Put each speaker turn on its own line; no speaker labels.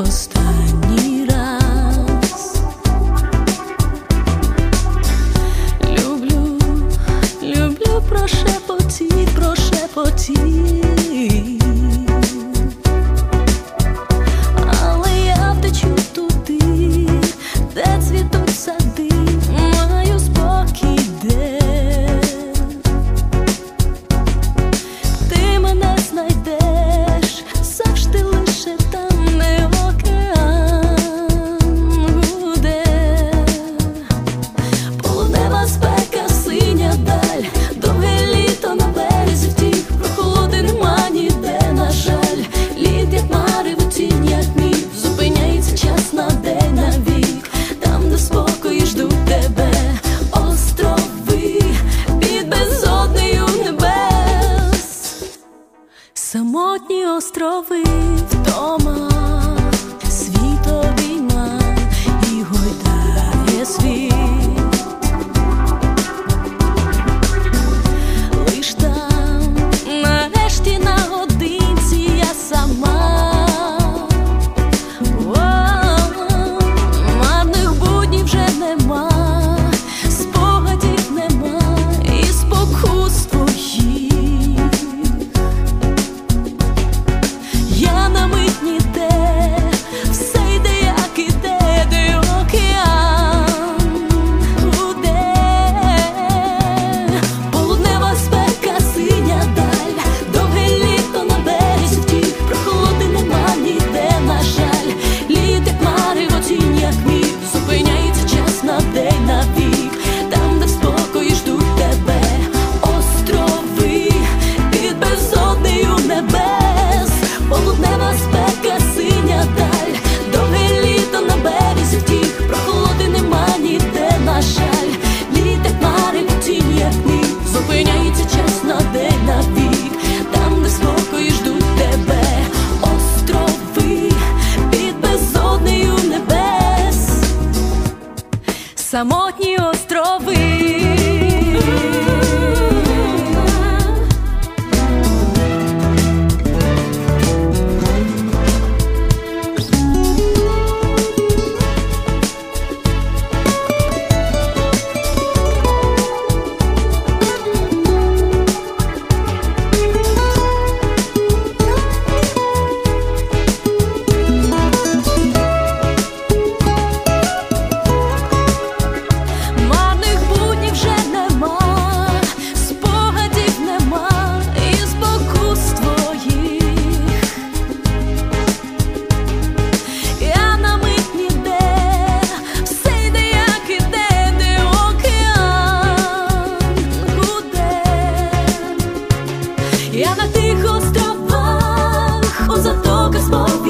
останній раз. Люблю, люблю прошепотіть, прошепотіть. самотні. Я на тих островах у затоках спокій.